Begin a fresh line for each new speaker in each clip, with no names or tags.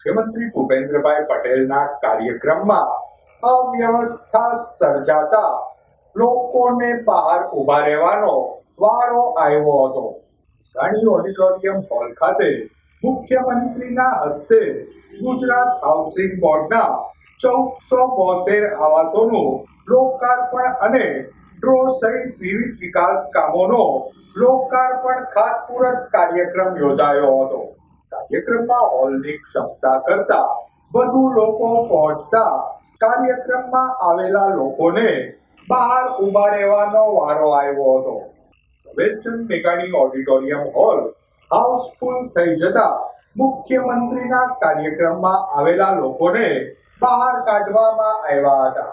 મુખ્યમંત્રી ભૂપેન્દ્રભાઈ પટેલના કાર્યક્રમમાં અવ્યવસ્થા સર્જાતા લોકોને બહાર ઊભા રહેવાનો વારો આવ્યો હતો. રાણી ઓડિટોરિયમ હોલ ખાતે મુખ્યમંત્રીના હસ્તે ગુજરાત હાઉસિંગ બોર્ડના ચૌદસો બોતેર આવાસોનું લોકાર્પણ અને ડ્રો સહિત વિવિધ વિકાસ કામોનો લોકાર્પણ ખાતમુહૂર્ત કાર્યક્રમ યોજાયો હતો. કાર્યક્રમમાં હોલની ક્ષમતા કરતા વધુ લોકો પહોંચતા કાર્યક્રમમાં આવેલા લોકોને બહાર ઊભા રહેવાનો વારો આવ્યો હતો. ઝવેરચંદ મેઘાણી ઓડિટોરિયમ હોલ હાઉસફુલ થઈ જતા મુખ્યમંત્રીના કાર્યક્રમમાં આવેલા લોકોને બહાર કાઢવામાં આવ્યા હતા.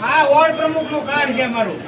હા વોર્ડ પ્રમુખનું કાર્ડ છે મારું.